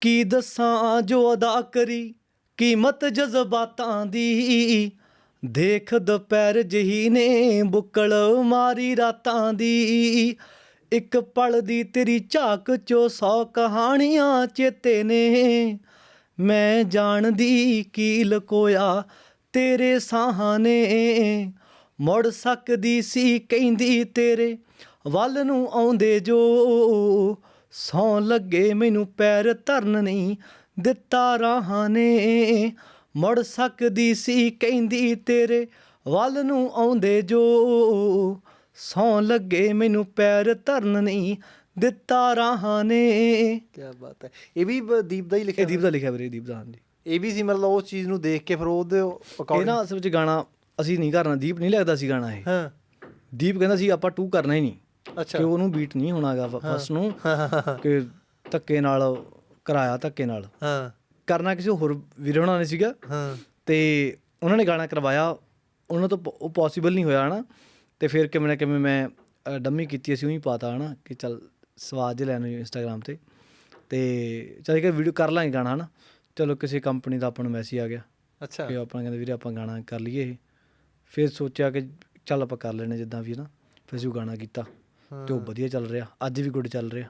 ਕੀ ਦੱਸਾਂ ਜੋ ਅਦਾ ਕਰੀ? ਕੀਮਤ ਜਜ਼ਬਾਤਾਂ ਦੀ ਦੇਖ ਦੁਪਹਿਰ ਜਹੀ ਨੇ ਬੁੱਕਲ ਮਾਰੀ ਰਾਤਾਂ ਦੀ। ਇੱਕ ਪਲ ਦੀ ਤੇਰੀ ਝਾਕ ਚੋ ਸੌ ਕਹਾਣੀਆਂ ਚੇਤੇ ਨੇ। ਮੈਂ ਜਾਣਦੀ ਕੀ ਲਕੋਇਆ ਤੇਰੇ ਸਾਹਾਂ ਨੇ ਮੁੜ ਸਕਦੀ ਸੀ ਕਹਿੰਦੀ ਤੇਰੇ ਵੱਲ ਨੂੰ ਆਉਂਦੇ ਜੋ ਸੌ ਲੱਗੇ ਮੈਨੂੰ ਪੈਰ ਧਰਨ ਨਹੀਂ ਦਿੱਤਾ ਰਾਹਾਂ ਨੇ। ਮੁੜ ਸਕਦੀ ਸੀ ਕਹਿੰਦੀ ਤੇਰੇ ਵੱਲ ਨੂੰ ਆਉਂਦੇ ਜੋ। ਸੌ ਲੱਗੇ ਮੈਨੂੰ ਪੈਰ ਧਰਨ ਨਹੀਂ ਦਿੱਤਾ ਰਾਹਾਂ ਨੇ। ਕੀ ਬਾਤ ਹੈ। ਇਹ ਵੀ ਦੀਪ ਦਾ ਹੀ ਲਿਖਿਆ ਇਹ ਦੀਪ ਦਾ ਲਿਖਿਆ ਵੀਰੇ ਦੀਪ ਦਾ ਹਾਂਜੀ। ਇਹ ਵੀ ਸੀ ਮਤਲਬ ਉਸ ਚੀਜ਼ ਨੂੰ ਦੇਖ ਕੇ ਫਿਰ ਉਹਦੇ ਇਹ ਅਕੋਰਡਿੰਗ ਨਾ ਅਸਲ ਵਿੱਚ ਗਾਣਾ ਅਸੀਂ ਨਹੀਂ ਕਰਨਾ ਦੀਪ ਨਹੀਂ ਲੱਗਦਾ ਸੀ ਗਾਣਾ ਇਹ। ਹਾਂ। ਦੀਪ ਕਹਿੰਦਾ ਸੀ ਆਪਾਂ ਟੂ ਕਰਨਾ ਹੀ ਨਹੀਂ। ਕਿ ਉਹਨੂੰ ਬੀਟ ਨਹੀਂ ਹੋਣਾਗਾ ਫਸਟ ਨੂੰ ਕਿ ਧੱਕੇ ਨਾਲ ਕਰਾਇਆ ਧੱਕੇ ਨਾਲ। ਹਾਂ। ਕਰਨਾ ਕਿਸੇ ਹੋਰ ਵੀਰੇ ਹੋਣਾ ਨੇ ਸੀਗਾ। ਹਾਂ। ਤੇ ਉਹਨਾਂ ਨੇ ਗਾਣਾ ਕਰਵਾਇਆ। ਉਹਨਾਂ ਤੋਂ ਉਹ ਪੋਸੀਬਲ ਨਹੀਂ ਹੋਇਆ ਹਨਾ। ਤੇ ਫਿਰ ਕਿਵੇਂ ਨਾ ਕਿਵੇਂ ਮੈਂ ਡੰਮੀ ਕੀਤੀ ਅਸੀਂ ਉਹੀ ਪਾਤਾ ਹਨਾ ਕਿ ਚੱਲ ਸਵਾਦ ਜਿਹਾ ਲੈਣ ਨੂੰ ਇੰਸਟਾਗ੍ਰam ਤੇ। ਤੇ ਚੱਲ ਕਿ ਵੀਡੀਓ ਕਰ ਲਾਂਗੇ ਗਾਣਾ ਹਨਾ। ਚਲੋ ਕਿਸੇ ਕੰਪਨੀ ਦਾ ਆਪਾਂ ਨੂੰ ਮੈਸੇਜ ਆ ਗਿਆ। ਅੱਛਾ। ਕਿ ਆਪਾਂ ਕਹਿੰਦੇ ਵੀਰੇ ਆਪਾਂ ਗਾਣਾ ਕਰ ਲਈਏ ਫਿਰ ਸੋਚਿਆ ਕਿ ਚੱਲ ਆਪਾਂ ਕਰ ਲੈਣੇ ਜਿੱਦਾਂ ਵੀ ਨਾ ਫਿਰ ਅਸੀਂ ਉਹ ਗਾਣਾ ਕੀਤਾ। ਤੇ ਉਹ ਵਧੀਆ ਚੱਲ ਰਿਹਾ ਅੱਜ ਵੀ ਗੁੱਡ ਚੱਲ ਰਿਹਾ।